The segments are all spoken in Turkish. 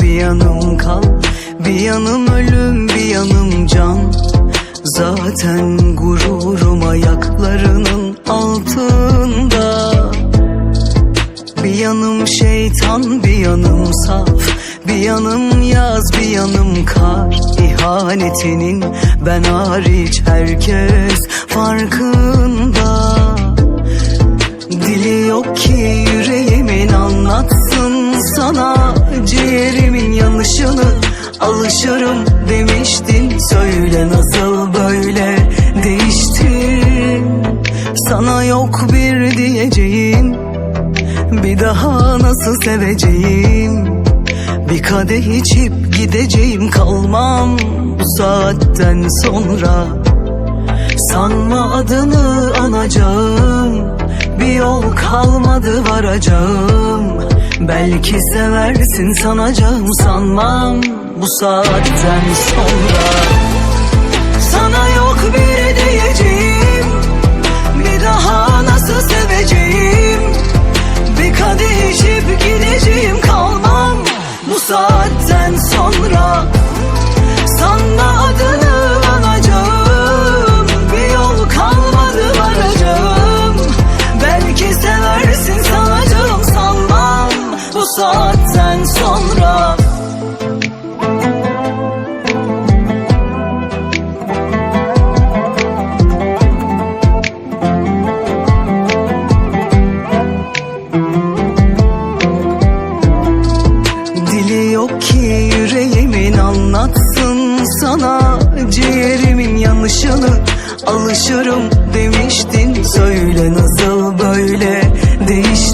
bir yanım kal. Bir yanım ölüm bir yanım can. Zaten gururum ayaklarının altında. Bir yanım şeytan bir yanım saf. Bir yanım yaz bir yanım kar. İhanetinin ben hariç herkes farkında yanışını alışırım demiştin. Söyle nasıl böyle değiştin? Sana yok bir diyeceğim. Bir daha nasıl seveceğim? Bir kadeh içip gideceğim. Kalmam Bu saatten sonra. Sanma adını anacağım. Bir yol kalmadı varacağım Belki seversin sanacağım sanmam. Bu saatten sonra sonra Dili yok ki yüreğimin anlatsın sana. Ciğerimin yanışını alışırım demiştin. Söyle nasıl böyle değiştin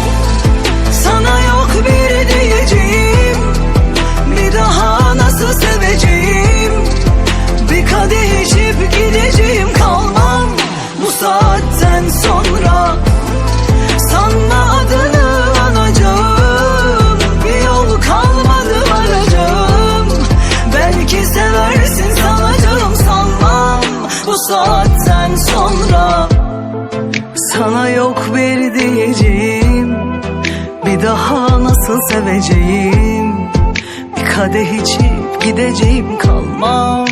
Sana yok bir diyeceğim. Bir daha nasıl seveceğim? Bir kadeh içip gideceğim kalmam